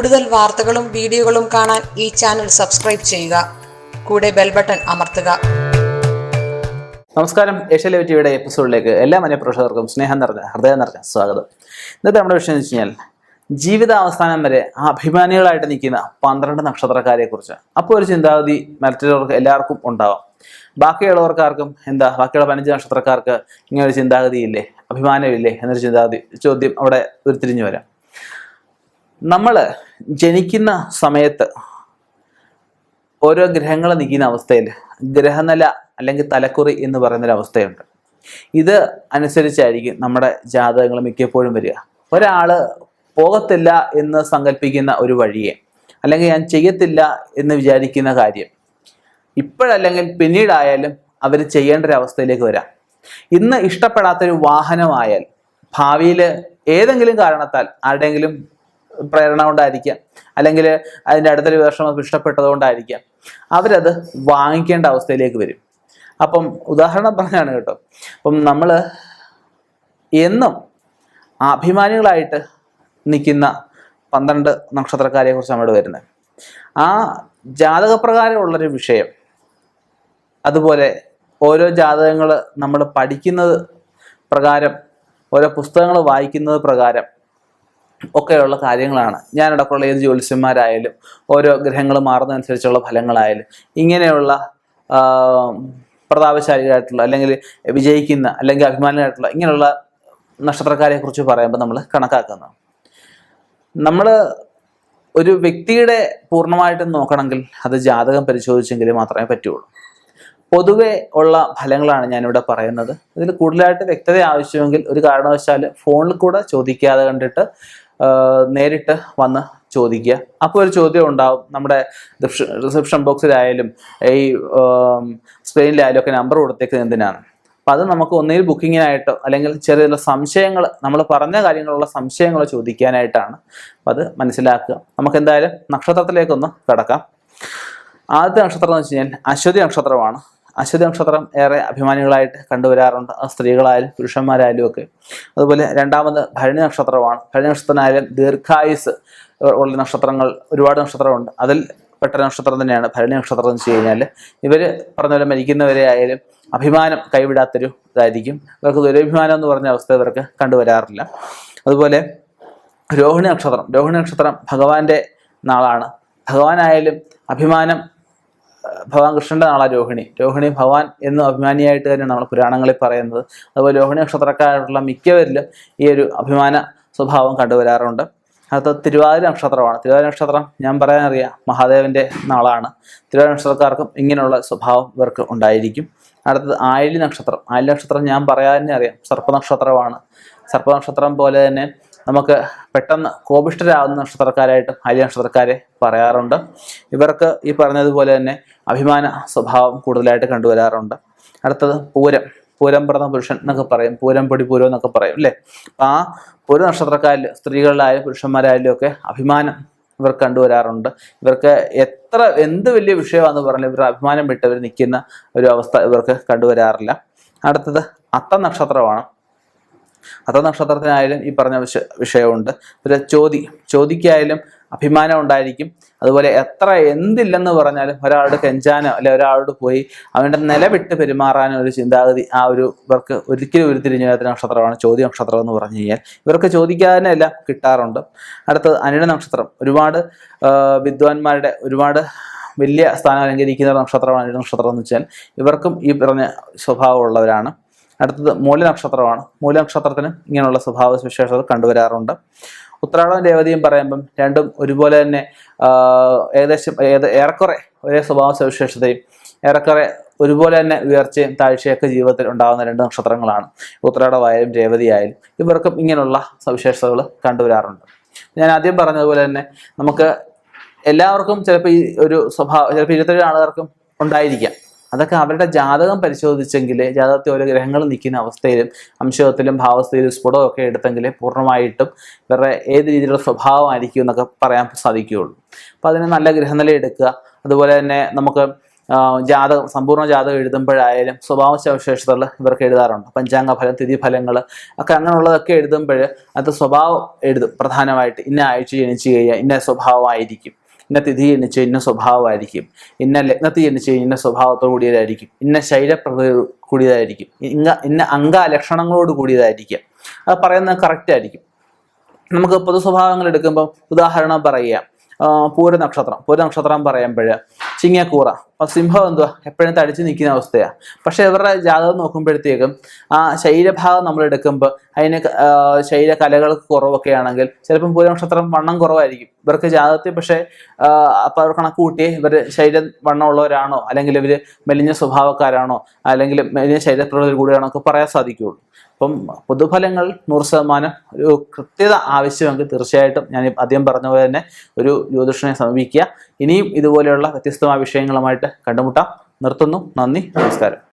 കൂടുതൽ വാർത്തകളും വീഡിയോകളും കാണാൻ ഈ ചാനൽ സബ്സ്ക്രൈബ് ചെയ്യുക. കൂടെ ബെൽ ബട്ടൺ അമർത്തുക. നമസ്കാരം. ഏഷ്യ ലൈവ് ടിവിയുടെ എപ്പിസോഡിലേക്ക് എല്ലാ മനഃപ്രേക്ഷകർക്കും സ്നേഹം നിറഞ്ഞ ഹൃദയം നിറഞ്ഞ സ്വാഗതം. ഇന്നത്തെ നമ്മുടെ വിഷയം എന്ന് വെച്ച് കഴിഞ്ഞാൽ ജീവിതാവസാനം വരെ അഭിമാനികളായിട്ട് നിൽക്കുന്ന പന്ത്രണ്ട് നക്ഷത്രക്കാരെ കുറിച്ച് അപ്പോൾ ഒരു ചിന്താഗതി മറ്റുള്ളവർക്ക് എല്ലാവർക്കും ഉണ്ടാവാം. ബാക്കിയുള്ളവർക്കാർക്കും എന്താ ബാക്കിയുള്ള പതിനഞ്ച് നക്ഷത്രക്കാർക്ക് ഇങ്ങനെ ഒരു ചിന്താഗതി ഇല്ലേ അഭിമാനമില്ലേ എന്നൊരു ചിന്താഗതി ചോദ്യം അവിടെ ഉരുത്തിരിഞ്ഞു വരാം. നമ്മൾ ജനിക്കുന്ന സമയത്ത് ഓരോ ഗ്രഹങ്ങൾ നിൽക്കുന്ന അവസ്ഥയിൽ ഗ്രഹനില അല്ലെങ്കിൽ തലക്കുറി എന്ന് പറയുന്നൊരു അവസ്ഥയുണ്ട് ഇത് അനുസരിച്ചായിരിക്കും നമ്മുടെ ജാതകങ്ങൾ മിക്കപ്പോഴും വരിക. ഒരാൾ പോകത്തില്ല എന്ന് സങ്കല്പിക്കുന്ന ഒരു വഴിയെ അല്ലെങ്കിൽ ഞാൻ ചെയ്യത്തില്ല എന്ന് വിചാരിക്കുന്ന കാര്യം ഇപ്പോഴല്ലെങ്കിൽ പിന്നീടായാലും അവർ ചെയ്യേണ്ട ഒരു അവസ്ഥയിലേക്ക് വരാം. ഇന്ന് ഇഷ്ടപ്പെടാത്തൊരു വാഹനമായാൽ ഭാവിയിൽ ഏതെങ്കിലും കാരണത്താൽ ആരുടെയെങ്കിലും പ്രേരണ കൊണ്ടായിരിക്കാം. അല്ലെങ്കിൽ അതിന്റെ അടുത്തൊരു വർഷം അത് ഇഷ്ടപ്പെട്ടതുകൊണ്ടായിരിക്കാം അവരത് വാങ്ങിക്കേണ്ട അവസ്ഥയിലേക്ക് വരും. അപ്പം ഉദാഹരണം പറഞ്ഞാണ് കേട്ടോ. അപ്പം നമ്മൾ എന്നും അഭിമാനികളായിട്ട് നിൽക്കുന്ന പന്ത്രണ്ട് നക്ഷത്രക്കാരെ കുറിച്ച് നമ്മൾ വരുന്നത്. ആ ജാതകപ്രകാരമുള്ളൊരു വിഷയം അതുപോലെ ഓരോ ജാതകങ്ങൾ നമ്മൾ പഠിക്കുന്നത് പ്രകാരം ഓരോ പുസ്തകങ്ങൾ വായിക്കുന്നത് പ്രകാരം ഒക്കെയുള്ള കാര്യങ്ങളാണ്. ഞാനടക്കമുള്ള ഏത് ജ്യോത്സ്യന്മാരായാലും ഓരോ ഗ്രഹങ്ങൾ മാറുന്നതനുസരിച്ചുള്ള ഫലങ്ങളായാലും ഇങ്ങനെയുള്ള പ്രതാപശാലികളായിട്ടുള്ള അല്ലെങ്കിൽ വിജയിക്കുന്ന അല്ലെങ്കിൽ അഭിമാനികളായിട്ടുള്ള ഇങ്ങനെയുള്ള നക്ഷത്രക്കാരെ കുറിച്ച് പറയുമ്പോൾ നമ്മൾ കണക്കാക്കുന്നത് നമ്മൾ ഒരു വ്യക്തിയുടെ പൂർണമായിട്ടും നോക്കണമെങ്കിൽ അത് ജാതകം പരിശോധിച്ചെങ്കിൽ മാത്രമേ പറ്റുള്ളൂ. പൊതുവെ ഉള്ള ഫലങ്ങളാണ് ഞാനിവിടെ പറയുന്നത്. ഇതിൽ കൂടുതലായിട്ട് വ്യക്തത ആവശ്യമെങ്കിൽ ഒരു കാരണവശാൽ ഫോണിൽ കൂടെ ചോദിക്കാതെ കണ്ടിട്ട് നേരിട്ട് വന്ന് ചോദിക്കുക. അപ്പോൾ ഒരു ചോദ്യം ഉണ്ടാവും. നമ്മുടെ റിസപ്ഷൻ ബോക്സിലായാലും ഈ സ്പെയിനിലായാലും ഒക്കെ നമ്പർ കൊടുത്തേക്കുന്നത് എന്തിനാണ്? അപ്പം അത് നമുക്ക് ഒന്നുകിൽ ബുക്കിങ്ങിനായിട്ടോ അല്ലെങ്കിൽ ചെറിയ ചില സംശയങ്ങൾ നമ്മൾ പറഞ്ഞ കാര്യങ്ങളുള്ള സംശയങ്ങൾ ചോദിക്കാനായിട്ടാണ് അപ്പം അത് മനസ്സിലാക്കുക. നമുക്ക് എന്തായാലും നക്ഷത്രത്തിലേക്കൊന്ന് കിടക്കാം. ആദ്യത്തെ നക്ഷത്രം എന്ന് വെച്ച് കഴിഞ്ഞാൽ അശ്വതി നക്ഷത്രമാണ്. അശ്വതി നക്ഷത്രം ഏറെ അഭിമാനികളായിട്ട് കണ്ടുവരാറുണ്ട്. സ്ത്രീകളായാലും പുരുഷന്മാരായാലും ഒക്കെ. അതുപോലെ രണ്ടാമത് ഭരണി നക്ഷത്രമാണ്. ഭരണി നക്ഷത്രത്തിനായാലും ദീർഘായുസ് ഉള്ള നക്ഷത്രങ്ങൾ ഒരുപാട് നക്ഷത്രമുണ്ട്. അതിൽ പെട്ട നക്ഷത്രം തന്നെയാണ് ഭരണി നക്ഷത്രം എന്ന് വെച്ച് കഴിഞ്ഞാൽ ഇവർ പറഞ്ഞ പോലെ മരിക്കുന്നവരെ ആയാലും അഭിമാനം കൈവിടാത്തൊരു ഇതായിരിക്കും. ഇവർക്ക് ദുരഭിമാനം എന്ന് പറഞ്ഞ അവസ്ഥ ഇവർക്ക് കണ്ടുവരാറില്ല. അതുപോലെ രോഹിണി നക്ഷത്രം. രോഹിണി നക്ഷത്രം ഭഗവാന്റെ നാളാണ്. ഭഗവാനായാലും അഭിമാനം ഭഗവാൻ കൃഷ്ണന്റെ നാളാണ് രോഹിണി. രോഹിണി ഭഗവാൻ എന്ന് അഭിമാനിയായിട്ട് തന്നെയാണ് നമ്മൾ പുരാണങ്ങളിൽ പറയുന്നത്. അതുപോലെ രോഹിണി നക്ഷത്രക്കാരായിട്ടുള്ള മിക്കവരിലും ഈ ഒരു അഭിമാന സ്വഭാവം കണ്ടുവരാറുണ്ട്. അത് തിരുവാതിര നക്ഷത്രമാണ്. തിരുവാതിര നക്ഷത്രം ഞാൻ പറയാൻ പറയാനറിയാം മഹാദേവന്റെ നാളാണ്. തിരുവാതിര നക്ഷത്രക്കാർക്കും ഇങ്ങനെയുള്ള സ്വഭാവം ഇവർക്ക് ഉണ്ടായിരിക്കും. അടുത്തത് ആയിലി നക്ഷത്രം. ആയിലി നക്ഷത്രം ഞാൻ പറയാൻ അറിയാം. സർപ്പനക്ഷത്രമാണ്. സർപ്പനക്ഷത്രം പോലെ തന്നെ നമുക്ക് പെട്ടെന്ന് കോപിഷ്ഠരാകുന്ന നക്ഷത്രക്കാരായിട്ടും ഹൈലി നക്ഷത്രക്കാരെ പറയാറുണ്ട്. ഇവർക്ക് ഈ പറഞ്ഞതുപോലെ തന്നെ അഭിമാന സ്വഭാവം കൂടുതലായിട്ട് കണ്ടുവരാറുണ്ട്. അടുത്തത് പൂരം. പൂരം പിറന്ന പുരുഷൻ എന്നൊക്കെ പറയും. പൂരം പൊടി പൂരം എന്നൊക്കെ പറയും അല്ലേ? അപ്പം ആ ഒരു നക്ഷത്രക്കാരിൽ സ്ത്രീകളിലായാലും പുരുഷന്മാരായാലും ഒക്കെ അഭിമാനം ഇവർ കണ്ടുവരാറുണ്ട്. ഇവർക്ക് എത്ര എന്ത് വലിയ വിഷയമാണെന്ന് പറഞ്ഞാൽ ഇവർ അഭിമാനം വിട്ടവർ നിൽക്കുന്ന ഒരു അവസ്ഥ ഇവർക്ക് കണ്ടുവരാറില്ല. അടുത്തത് അത്ത നക്ഷത്രമാണ്. അത്ത നക്ഷത്രത്തിനായാലും ഈ പറഞ്ഞ വിഷ വിഷയമുണ്ട്. പിന്നെ ചോതി ചോദിക്കായാലും അഭിമാനം ഉണ്ടായിരിക്കും. അതുപോലെ എത്ര എന്തില്ലെന്ന് പറഞ്ഞാലും ഒരാളുടെ കെഞ്ചാനോ അല്ലെ ഒരാളോട് പോയി അവന്റെ നിലവിട്ട് പെരുമാറാനോ ഒരു ചിന്താഗതി ആ ഒരു ഇവർക്ക് ഒരിക്കലും ഉരുത്തിരിഞ്ഞു നക്ഷത്രമാണ്. ചോദ്യ നക്ഷത്രം എന്ന് പറഞ്ഞു കഴിഞ്ഞാൽ. ഇവർക്ക് ചോദിക്കാതെ എല്ലാം കിട്ടാറുണ്ട്. അടുത്തത് അനിട നക്ഷത്രം. ഒരുപാട് വിദ്വാൻമാരുടെ ഒരുപാട് വലിയ സ്ഥാനം അലങ്കരിക്കുന്ന നക്ഷത്രമാണ് അനിട നക്ഷത്രം എന്ന് വെച്ചാൽ ഇവർക്കും ഈ പറഞ്ഞ സ്വഭാവമുള്ളവരാണ്. അടുത്തത് മൂലനക്ഷത്രമാണ് നക്ഷത്രമാണ് മൂല നക്ഷത്രത്തിന് ഇങ്ങനെയുള്ള സ്വഭാവ സവിശേഷതകൾ കണ്ടുവരാറുണ്ട്. ഉത്രാടവും രേവതിയും പറയുമ്പം രണ്ടും ഒരുപോലെ തന്നെ ഏകദേശം ഏത് ഏറെക്കുറെ ഒരേ സ്വഭാവ സവിശേഷതയും ഏറെക്കുറെ ഒരുപോലെ തന്നെ ഉയർച്ചയും താഴ്ചയൊക്കെ ജീവിതത്തിൽ ഉണ്ടാകുന്ന രണ്ട് നക്ഷത്രങ്ങളാണ്. ഉത്രാടമായാലും രേവതിയായാലും ഇവർക്കും ഇങ്ങനെയുള്ള സവിശേഷതകൾ കണ്ടുവരാറുണ്ട്. ഞാൻ ആദ്യം പറഞ്ഞതുപോലെ തന്നെ നമുക്ക് എല്ലാവർക്കും ചിലപ്പോൾ ഈ ഒരു സ്വഭാവം ചിലപ്പോൾ ഇരുപത്തേഴ് ആളുകൾക്കും ഉണ്ടായിരിക്കാം. അതൊക്കെ അവരുടെ ജാതകം പരിശോധിച്ചെങ്കിൽ ജാതകത്തിൽ ഓരോ ഗ്രഹങ്ങൾ നിൽക്കുന്ന അവസ്ഥയിലും അംശത്തിലും ഭാവസ്ഥയിലും സ്ഫുടവും ഒക്കെ എടുത്തെങ്കിൽ പൂർണമായിട്ടും ഇവരുടെ ഏത് രീതിയിലുള്ള സ്വഭാവമായിരിക്കും എന്നൊക്കെ പറയാൻ സാധിക്കുകയുള്ളൂ. അപ്പോൾ അതിന് നല്ല ഗ്രഹനില എടുക്കുക. അതുപോലെ തന്നെ നമുക്ക് ജാതകം സമ്പൂർണ ജാതകം എഴുതുമ്പോഴായാലും സ്വഭാവ സവിശേഷതകൾ ഇവർക്ക് എഴുതാറുണ്ട്. പഞ്ചാംഗ ഫലം തിഥി ഫലങ്ങൾ ഒക്കെ അങ്ങനെയുള്ളതൊക്കെ എഴുതുമ്പോൾ അത് സ്വഭാവം എഴുതും. പ്രധാനമായിട്ട് ഇന്ന ആഴ്ച ജനിച്ചു കഴിഞ്ഞാൽ ഇന്ന സ്വഭാവമായിരിക്കും. ഇന്ന തിഥി ജനിച്ച് ഇന്ന സ്വഭാവമായിരിക്കും. ഇന്ന ലഗ്നത്തിൽ ജനിച്ച് ഇന്ന സ്വഭാവത്തോട് കൂടിയതായിരിക്കും. ഇന്ന ശൈലപ്രകൃതി കൂടിയതായിരിക്കും. ഇന്ന ഇന്ന അംഗലക്ഷണങ്ങളോട് കൂടിയതായിരിക്കും. അത് പറയുന്നത് കറക്റ്റ് ആയിരിക്കും. നമുക്ക് പൊതു സ്വഭാവങ്ങൾ എടുക്കുമ്പോൾ ഉദാഹരണം പറയുക. പൂര നക്ഷത്രം. പൂര നക്ഷത്രം പറയുമ്പോൾ ചിങ്ങക്കൂറ. അപ്പൊ സിംഹം എന്തുവാ? എപ്പോഴും തടിച്ചു നിൽക്കുന്ന അവസ്ഥയാണ് പക്ഷെ ഇവരുടെ ജാതകം നോക്കുമ്പോഴത്തേക്കും ആ ശരീരഭാഗം നമ്മൾ എടുക്കുമ്പോൾ അതിന് ശരീരകലകൾക്ക് കുറവൊക്കെ ആണെങ്കിൽ ചിലപ്പം പൂരനക്ഷത്രം വണ്ണം കുറവായിരിക്കും. ഇവർക്ക് ജാതകത്തിൽ പക്ഷേ അപ്പോൾ അവർ കണക്ക് കൂട്ടി ഇവർ ശരീരം വണ്ണമുള്ളവരാണോ അല്ലെങ്കിൽ ഇവർ മെലിഞ്ഞ സ്വഭാവക്കാരാണോ? അല്ലെങ്കിൽ മെലിഞ്ഞ ശരീരപ്രകൃതി കൂടിയാണോ? ഒക്കെ പറയാൻ സാധിക്കുകയുള്ളൂ. അപ്പം പൊതുഫലങ്ങൾ നൂറ് ശതമാനം ഒരു കൃത്യത ആവശ്യമെങ്കിൽ തീർച്ചയായിട്ടും ഞാൻ ആദ്യം പറഞ്ഞ പോലെ തന്നെ ഒരു ജ്യോതിഷനെ സമീപിക്കുക. ഇനിയും ഇതുപോലെയുള്ള വ്യത്യസ്തമായ വിഷയങ്ങളുമായിട്ട് കണ്ടുമുട്ടാം. നിർത്തുന്നു. നന്ദി. നമസ്കാരം.